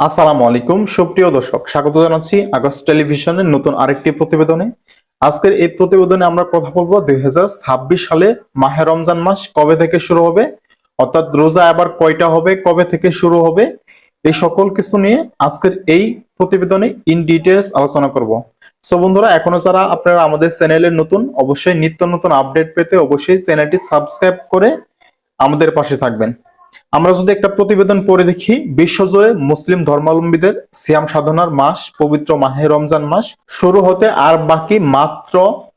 আসসালামু আলাইকুম, সুপ্রিয় দর্শক, স্বাগত জানাচ্ছি আগস্ট টেলিভিশনের নতুন আরেকটি প্রতিবেদনে। আজকের এই প্রতিবেদনে আমরা কথা বলব দুই হাজার ছাব্বিশ সালে মাহে রমজান মাস কবে থেকে শুরু হবে, অর্থাৎ রোজা আবার কয়টা হবে, কবে থেকে শুরু হবে, এই সকল কিছু নিয়ে আজকের এই প্রতিবেদনে ইন ডিটেলস আলোচনা করব। সো বন্ধুরা, এখনও যারা আপনারা আমাদের চ্যানেলের নতুন, অবশ্যই নিত্য নতুন আপডেট পেতে অবশ্যই চ্যানেলটি সাবস্ক্রাইব করে আমাদের পাশে থাকবেন। আমরা যদি একটা প্রতিবেদন পড়ে দেখি বিশ্বজুড়ে মুসলিম ধর্মাবলম্বীদের সিয়াম সাধনার মাস, পবিত্র মাহে রমজান মাস শুরু হতে আর বাকি মাত্র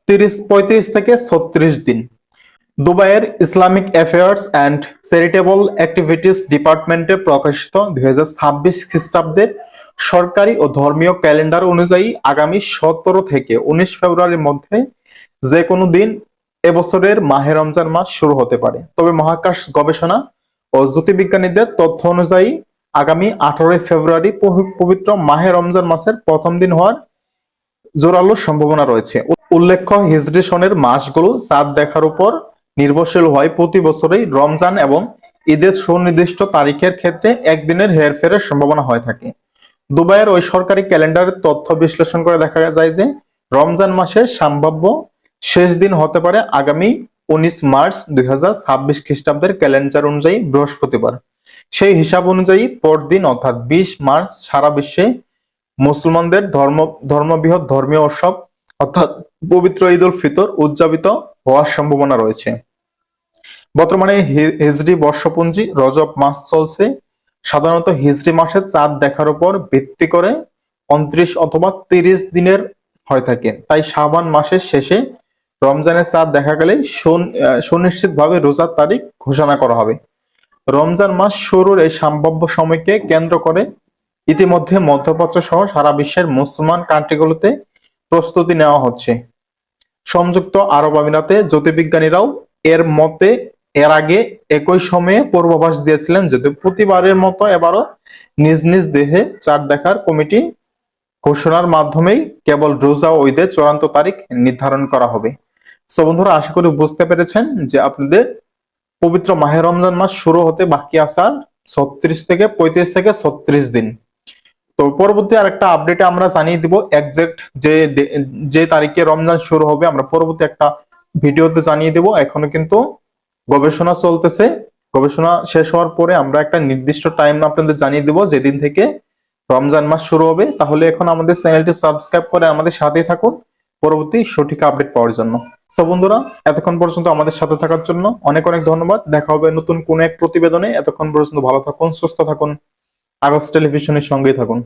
তিরিশ, পঁয়ত্রিশ থেকে ছত্রিশ দিন। দুবাইয়ের Islamic affairs and charitable activities ডিপার্টমেন্টে প্রকাশিত দুই হাজার ছাব্বিশ খ্রিস্টাব্দের সরকারি ও ধর্মীয় ক্যালেন্ডার অনুযায়ী আগামী সতেরো থেকে উনিশ ফেব্রুয়ারির মধ্যে যে কোনো দিন এবছরের মাহে রমজান মাস শুরু হতে পারে। তবে মহাকাশ গবেষণা ও জ্যোতির্বিজ্ঞানীদের তথ্য অনুযায়ী, আগামী আঠারোই ফেব্রুয়ারি পবিত্র মাহে রমজান মাসের প্রথম দিন হওয়ার জোরালো সম্ভাবনা রয়েছে। উল্লেখ্য, হিজরি সনের মাসগুলো চাঁদ দেখার উপর নির্ভরশীল হয় প্রতি বছরই রমজান এবং ঈদের সুনির্দিষ্ট তারিখের ক্ষেত্রে একদিনের হেরফেরের সম্ভাবনা হয়ে থাকে। দুবাইয়ের ওই সরকারি ক্যালেন্ডারের তথ্য বিশ্লেষণ করে দেখা যায় যে, রমজান মাসের সম্ভাব্য শেষ দিন হতে পারে আগামী উনিশ মার্চ দুই হাজার ছাব্বিশ খ্রিস্টাব্দের ক্যালেন্ডার অনুযায়ী বৃহস্পতিবার। সেই হিসাব অনুযায়ী পরদিন অর্থাৎ বিশ মার্চ সারা বিশ্বে মুসলমানদের ধর্ম, ধর্মবৃহৎ ধর্মীয় উৎসব অর্থাৎ পবিত্র ঈদ উল ফিতর উদযাপিত হওয়ার সম্ভাবনা রয়েছে। বর্তমানে হি- হিজরি বর্ষপঞ্জি রজব মাস চলছে। সাধারণত হিজরি মাসের চাঁদ দেখার উপর ভিত্তি করে উনত্রিশ অথবা তিরিশ দিনের হয়ে থাকে। তাই শাবান মাসের শেষে রমজানের চাঁদ দেখা গেলে সুনিশ্চিতভাবে রোজার তারিখ ঘোষণা করা হবে। রমজান মাস শুরুর এই সম্ভাব্য সময়কে কেন্দ্র করে ইতিমধ্যে মধ্যপ্রাচ্য সহ সারা বিশ্বের মুসলমান কান্ট্রিগুলোতে প্রস্তুতি নেওয়া হচ্ছে। সংযুক্ত আরব আমিরাতে জ্যোতির্বিজ্ঞানীরাও এর মতে, এর আগে একই সময়ে পূর্বাভাস দিয়েছিলেন যদি প্রতিবারের মতো এবারও নিজ নিজ দেহে চাঁদ দেখার কমিটি ঘোষণার মাধ্যমেই কেবল রোজা ও চূড়ান্ত তারিখ নির্ধারণ করা হবে। সো বন্ধুরা, আশা করি বুঝতে পেরেছেন যে আপনাদের পবিত্র মাহে রমজান মাস শুরু হতে বাকি আসার ছত্রিশ থেকে পঁয়ত্রিশ থেকে ছত্রিশ দিন। তো, পরবর্তী আরেকটা আপডেটে আমরা জানিয়ে দিব এক্সাক্ট যে যে তারিখে রমজান শুরু হবে। আমরা পরবর্তী একটা ভিডিওতে জানিয়ে দেব। এখনও কিন্তু গবেষণা চলতেছে। গবেষণা শেষ হওয়ার পরে আমরা একটা নির্দিষ্ট টাইম আপনাদের জানিয়ে দেব যেদিন থেকে রমজান মাস শুরু হবে। তাহলে এখন আমাদের চ্যানেলটি সাবস্ক্রাইব করে আমাদের সাথেই থাকুন। পরবর্তী সঠিক আপডেট পাওয়ার জন্য। তো বন্ধুরা, এতক্ষণ পর্যন্ত আমাদের সাথে থাকার জন্য অনেক অনেক ধন্যবাদ। দেখা হবে নতুন কোন এক প্রতিবেদনে। এতক্ষণ পর্যন্ত ভালো থাকুন, সুস্থ থাকুন। আগস্ট টেলিভিশনের সঙ্গেই থাকুন।